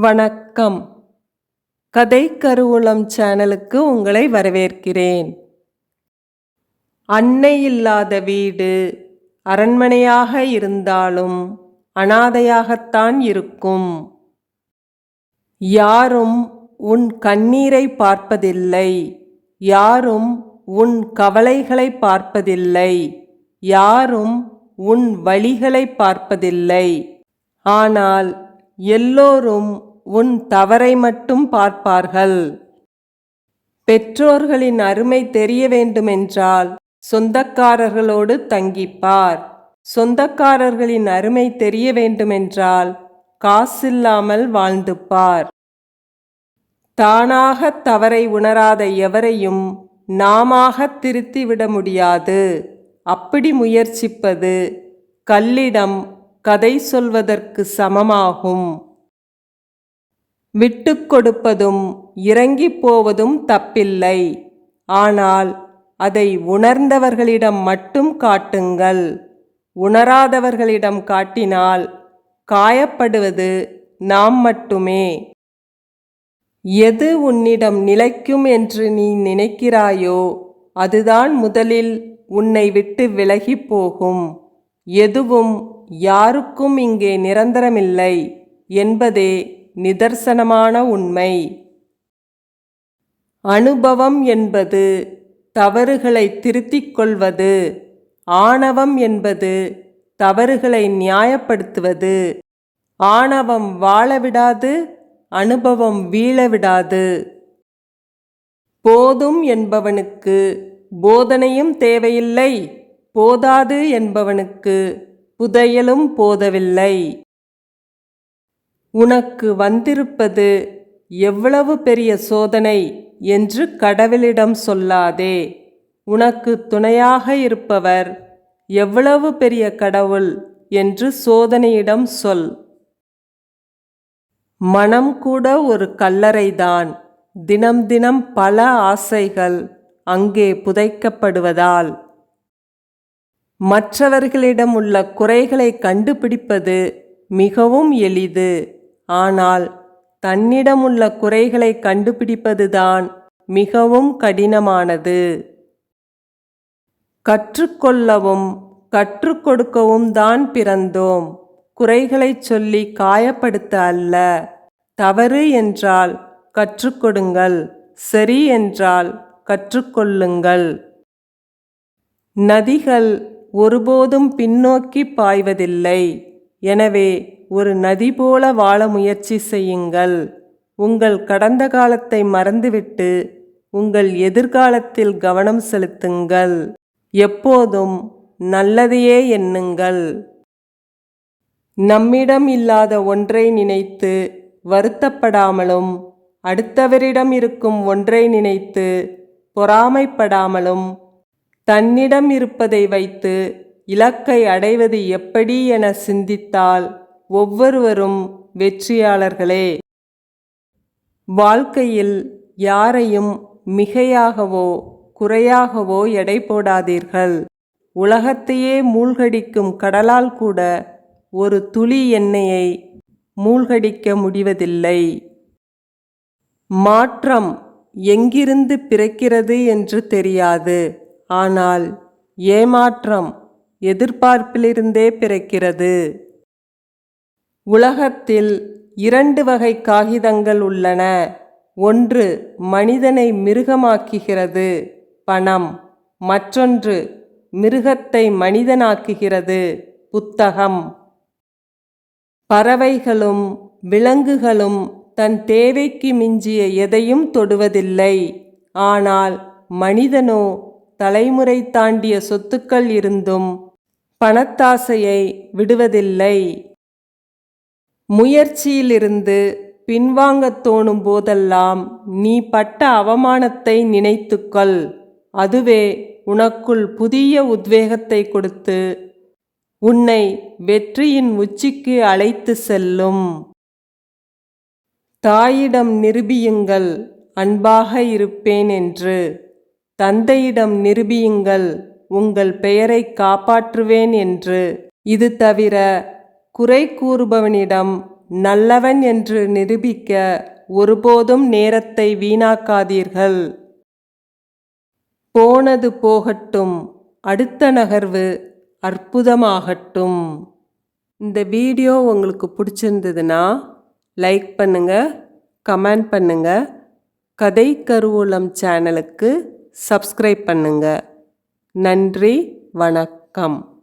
வணக்கம். கதை கருவூலம் சேனலுக்கு உங்களை வரவேற்கிறேன். அன்னை இல்லாத வீடு. அரண்மனையாக இருந்தாலும் அனாதையாகத்தான் இருக்கும். யாரும் உன் கண்ணீரை பார்ப்பதில்லை. யாரும் உன் கவலைகளை பார்ப்பதில்லை. யாரும் உன் வழிகளை பார்ப்பதில்லை. ஆனால் எல்லோரும் உன் தவறை மட்டும் பார்ப்பார்கள். பெற்றோர்களின் அருமை தெரிய வேண்டுமென்றால் சொந்தக்காரர்களோடு தங்கிப்பார். சொந்தக்காரர்களின் அருமை தெரிய வேண்டுமென்றால் காசில்லாமல் வாழ்ந்துப்பார். தானாக தவறை உணராத எவரையும் நாமாக திருத்திவிட முடியாது. அப்படி முயற்சிப்பது கல்லிடம் கதை சொல்வதற்கு சமமாகும். விட்டு கொடுப்பதும் இறங்கி போவதும் தப்பில்லை. ஆனால் அதை உணர்ந்தவர்களிடம் மட்டும் காட்டுங்கள். உணராதவர்களிடம் காட்டினால் காயப்படுவது நாம் மட்டுமே. எது உன்னிடம் நிலைக்கும் என்று நீ நினைக்கிறாயோ அதுதான் முதலில் உன்னை விட்டு விலகி போகும். எதுவும் யாருக்கும் இங்கே நிரந்தரமில்லை என்பதே நிதர்சனமான உண்மை. அனுபவம் என்பது தவறுகளை திருத்திக் கொள்வது. ஆணவம் என்பது தவறுகளை நியாயப்படுத்துவது. ஆணவம் வாழவிடாது அனுபவம் வீழவிடாது. போதும் என்பவனுக்கு போதனையும் தேவையில்லை போதாது என்பவனுக்கு புதையலும் போதவில்லை. உனக்கு வந்திருப்பது எவ்வளவு பெரிய சோதனை என்று கடவுளிடம் சொல்லாதே. உனக்கு துணையாக இருப்பவர் எவ்வளவு பெரிய கடவுள் என்று சோதனையிடம் சொல். மனம் கூட ஒரு கல்லறைதான். தினம் தினம் பல ஆசைகள் அங்கே புதைக்கப்படுவதால். மற்றவர்களிடம் உள்ள குறைகளை கண்டுபிடிப்பது மிகவும் எளிது. ஆனால் தன்னிடமுள்ள குறைகளை கண்டுபிடிப்பதுதான் மிகவும் கடினமானது. கற்றுக்கொள்ளவும் கற்றுக் கொடுக்கவும் தான் பிறந்தோம். குறைகளைச் சொல்லி காயப்படுத்த அல்ல. தவறு என்றால் கற்றுக்கொடுங்கள் சரி என்றால் கற்றுக்கொள்ளுங்கள். நதிகள் ஒருபோதும் பின்னோக்கி பாய்வதில்லை. எனவே ஒரு நதி போல வாழ முயற்சி செய்யுங்கள். உங்கள் கடந்த காலத்தை மறந்துவிட்டு உங்கள் எதிர்காலத்தில் கவனம் செலுத்துங்கள். எப்போதும் நல்லதையே எண்ணுங்கள். நம்மிடம் இல்லாத ஒன்றை நினைத்து வருத்தப்படாமலும் அடுத்தவரிடம் இருக்கும் ஒன்றை நினைத்து பொறாமைப்படாமலும் தன்னிடம் இருப்பதை வைத்து இலக்கை அடைவது எப்படி என சிந்தித்தால் ஒவ்வொருவரும் வெற்றியாளர்களே. வாழ்க்கையில் யாரையும் மிகையாகவோ குறையாகவோ எடை போடாதீர்கள். உலகத்தையே மூழ்கடிக்கும் கடலால் கூட ஒரு துளி எண்ணெயை மூழ்கடிக்க முடிவதில்லை. மாற்றம் எங்கிருந்து பிறக்கிறது என்று தெரியாது. ஆனால் ஏமாற்றம் எதிர்பார்ப்பிலிருந்தே பிறக்கிறது. உலகத்தில் இரண்டு வகை காகிதங்கள் உள்ளன. ஒன்று மனிதனை மிருகமாக்குகிறது பணம். மற்றொன்று மிருகத்தை மனிதனாக்குகிறது புத்தகம். பறவைகளும் விலங்குகளும் தன் தேவைக்கு மிஞ்சிய எதையும் தொடுவதில்லை. ஆனால் மனிதனோ தலைமுறை தாண்டிய சொத்துக்கள் இருந்தும் பணத்தாசையை விடுவதில்லை. முயற்சியிலிருந்து பின்வாங்கத் தோணும் போதெல்லாம் நீ பட்ட அவமானத்தை நினைத்துக்கொள். அதுவே உனக்குள் புதிய உத்வேகத்தை கொடுத்து உன்னை வெற்றியின் உச்சிக்கு அழைத்து செல்லும். தாயிடம் நிரூபியுங்கள் அன்பாக இருப்பேன் என்று தந்தையிடம் நிரூபியுங்கள் உங்கள் பெயரை காப்பாற்றுவேன் என்று. இது தவிர குறை கூறுபவனிடம் நல்லவன் என்று நிரூபிக்க ஒருபோதும் நேரத்தை வீணாக்காதீர்கள். போனது போகட்டும் அடுத்த நகர்வு அற்புதமாகட்டும். இந்த வீடியோ உங்களுக்கு பிடிச்சிருந்ததுன்னா லைக் பண்ணுங்க கமெண்ட் பண்ணுங்க கதை கருவூலம் சேனலுக்கு சப்ஸ்கிரைப் பண்ணுங்கள் நன்றி வணக்கம்.